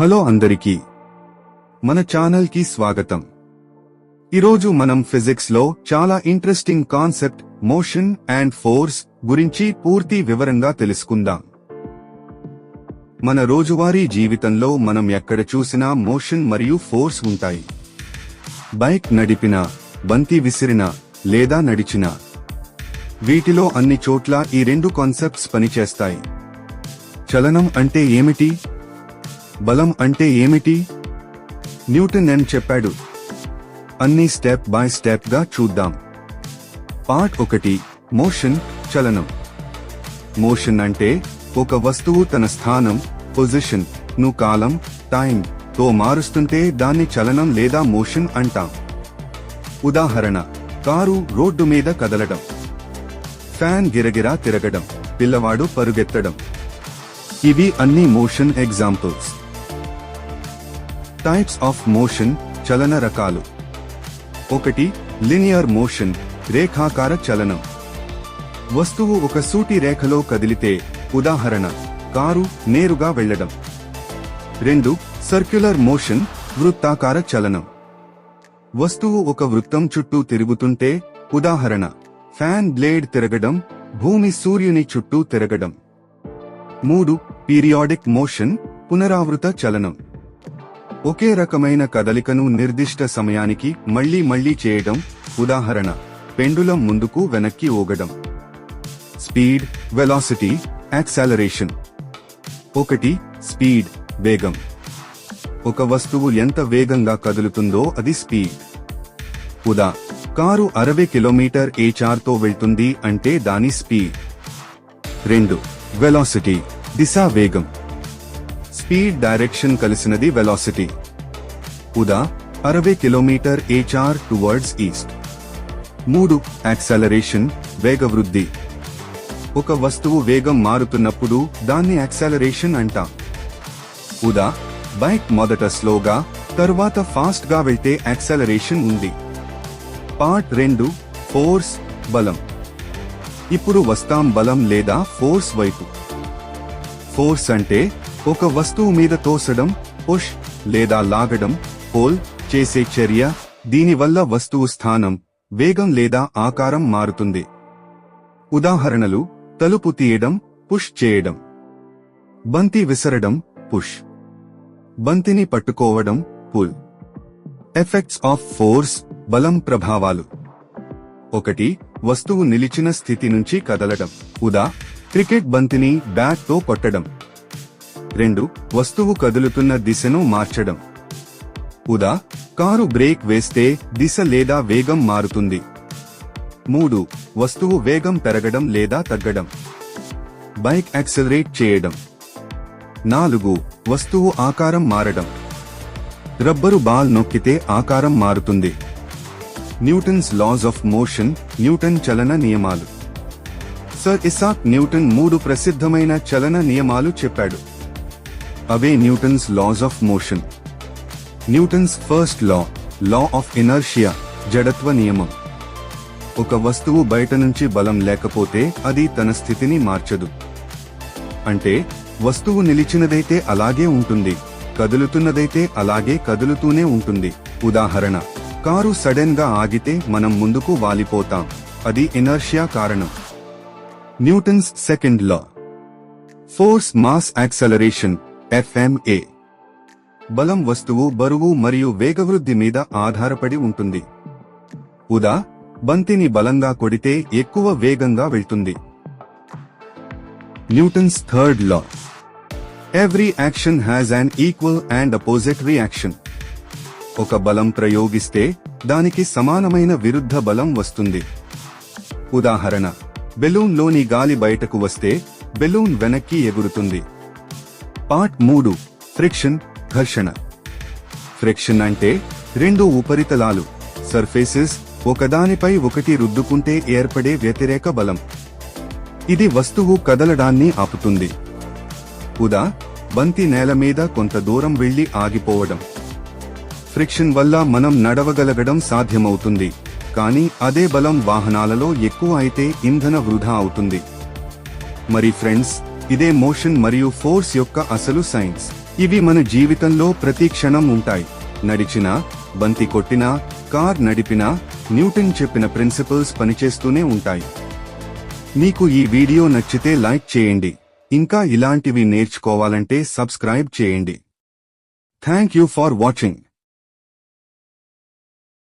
Hello అందరికీ. మన ఛానల్కి స్వాగతం. ఈరోజు మనం ఫిజిక్స్లో చాలా interesting concept motion and force గురించి పూర్తి వివరంగా తెలుసుకుందాం. మన రోజువారీ జీవితంలో మనం ఎక్కడ చూసినా మోషన్ మరియు ఫోర్స్ ఉంటాయి. బైక్ నడిపినా బంతి విసిరినా లేదా నడిచినా వీటిలో అన్ని చోట్ల ఈ రెండు కాన్సెప్ట్స్ పనిచేస్తాయి. చలనం అంటే ఏమిటి? బలం అంటే ఏమిటి? న్యూటన్ ఎన్ చెప్పాడు? అన్ని స్టెప్ బై స్టెప్గా చూద్దాం. పార్ట్ ఒకటి మోషన్ చలనం. మోషన్ అంటే ఒక వస్తువు తన స్థానం పొజిషన్ను కాలం టైం తో మారుస్తుంటే దాన్ని చలనం లేదా మోషన్ అంటాం. ఉదాహరణ కారు రోడ్డు మీద కదలడం. ఫ్యాన్ గిరగిరా తిరగడం. పిల్లవాడు పరుగెత్తడం. ఇవి అన్ని motion examples. Types of motion చలన రకాలు. ఒకటి లినియర్ మోషన్ రేఖాకార చలనం. వస్తువు ఒక సూటి రేఖలో కదిలితే ఉదాహరణ కారు నేరుగా వెళ్ళడం. రెండు సర్క్యులర్ మోషన్ వృత్తాకార చలనం. వస్తువు ఒక వృత్తం చుట్టూ తిరుగుతుంటే ఉదాహరణ ఫ్యాన్ బ్లేడ్ తిరగడం భూమి సూర్యుని చుట్టూ తిరగడం. మూడు పీరియాడిక్ మోషన్ పునరావృత చలనం. ఒకే రకమైన కదలికను నిర్దిష్ట సమయానికి మళ్ళీ మళ్ళీ చేయడం ఉదాహరణ పెండులం ముందుకు వెనక్కి ఊగడం. Speed velocity acceleration. ఒకటి స్పీడ్ వేగం. ఒక వస్తువు ఎంత వేగంగా కదులుతుందో అది స్పీడ్. ఉదా కారు అరవై కిలోమీటర్ ఏచార్తో వెళ్తుంది అంటే దాని స్పీడ్. రెండు వెలాసిటీ దిశా వేగం. స్పీడ్ డైరెక్షన్ కలిసినది వెలాసిటీ. ఉదా అరవై కిలోమీటర్ ఏచార్ టువర్డ్స్ ఈస్ట్ మూడు యాక్సలరేషన్ వేగవృద్ధి. ఒక వస్తువు వేగం మారుతున్నప్పుడు దాన్ని యాక్సలరేషన్ అంట. ఉదా బైక్ మొదట స్లోగా తరువాత ఫాస్ట్గా వెళ్తే యాక్సలరేషన్ ఉంది. పార్ట్ రెండు ఫోర్స్ బలం. ఇప్పుడు వస్తాం బలం లేదా ఫోర్స్ వైపు. ఫోర్స్ అంటే ఒక వస్తువు మీద తోసడం పుష్ లేదా లాగడం పోల్ చేసే చర్య దీనివల్ల వస్తువు స్థానం వేగం లేదా ఆకారం మారుతుంది. ఉదాహరణలు తలుపు తీయడం పుష్ చేయడం. బంతి విసరడం పుష్. బంతిని పట్టుకోవడం పుల్. ఎఫెక్ట్స్ ఆఫ్ ఫోర్స్ బలం ప్రభావాలు. ఒకటి వస్తువు నిలిచిన స్థితి నుంచి కదలడం. ఉదా క్రికెట్ బంతిని బ్యాట్తో కొట్టడం. రెండు వస్తువు కదులుతున్న దిశను మార్చడం. ఉదా కారు బ్రేక్ వేస్తే దిశ లేదా వేగం మారుతుంది. మూడు వస్తువు వేగం పెరగడం లేదా తగ్గడం. బైక్ యాక్సలరేట్ చేయడం. నాలుగు వస్తువు ఆకారం మారడం. రబ్బరు బాల్ నొక్కితే ఆకారం మారుతుంది. Newton's laws of motion Newton చలన నియమాలు. సర్ ఇసాక్ న్యూటన్ మూడు ప్రసిద్ధమైన చలన నియమాలు చెప్పాడు. అవే Newton's laws of motion Newton's first law law of inertia జడత్వ నియమం. ఒక వస్తువు బయట నుంచి బలం లేకపోతే అది తన స్థితిని మార్చదు. అంటే వస్తువు నిలిచినదైతే అలాగే ఉంటుంది కదులుతున్నదైతే అలాగే కదులుతూనే ఉంటుంది. ఉదాహరణ కారు సడెన్గా ఆగితే మనం ముందుకు వాలిపోతాం అది ఇనర్షియా కారణం. Newton's second law force mass acceleration FMA బలం వస్తువు బరువు మరియు వేగవృద్ధి మీద ఆధారపడి ఉంటుంది. ఉదా బంతిని బలంగా కొడితే ఎక్కువ వేగంగా వెళ్తుంది. Newton's third law. Every action has an equal and opposite reaction ఒక బలం ప్రయోగిస్తే దానికి సమానమైన విరుద్ధ బలం వస్తుంది. ఉదాహరణ బెలూన్లోని గాలి బయటకు వస్తే బెలూన్ వెనక్కి ఎగురుతుంది. పార్ట్ మూడు ఫ్రిక్షన్ ఘర్షణ. ఫ్రిక్షన్ అంటే రెండు ఉపరితలాలు సర్ఫేసెస్ ఒకదానిపై ఒకటి రుద్దుకుంటే ఏర్పడే వ్యతిరేక బలం. ఇది వస్తువు కదలడాన్ని ఆపుతుంది. ఉదా బంతి నేల మీద కొంత దూరం వెళ్ళి ఆగిపోవడం. ఫ్రిక్షన్ వల్ల మనం నడవగలగడం సాధ్యమవుతుంది కానీ అదే బలం వాహనాలలో ఎక్కువ అయితే ఇంధన వృధా అవుతుంది. మరి ఫ్రెండ్స్ ఇదే మోషన్ మరియు ఫోర్స్ యొక్క అసలు సైన్స్. ఇవి మన జీవితంలో ప్రతి క్షణం ఉంటాయి. నడిచినా బంతి కొట్టినా కార్ నడిపినా న్యూటన్ చెప్పిన ప్రిన్సిపల్స్ పనిచేస్తూనే ఉంటాయి. మీకు ఈ వీడియో నచ్చితే లైక్ చేయండి. ఇంకా ఇలాంటివి నేర్చుకోవాలంటే సబ్స్క్రైబ్ చేయండి. Thank you for watching.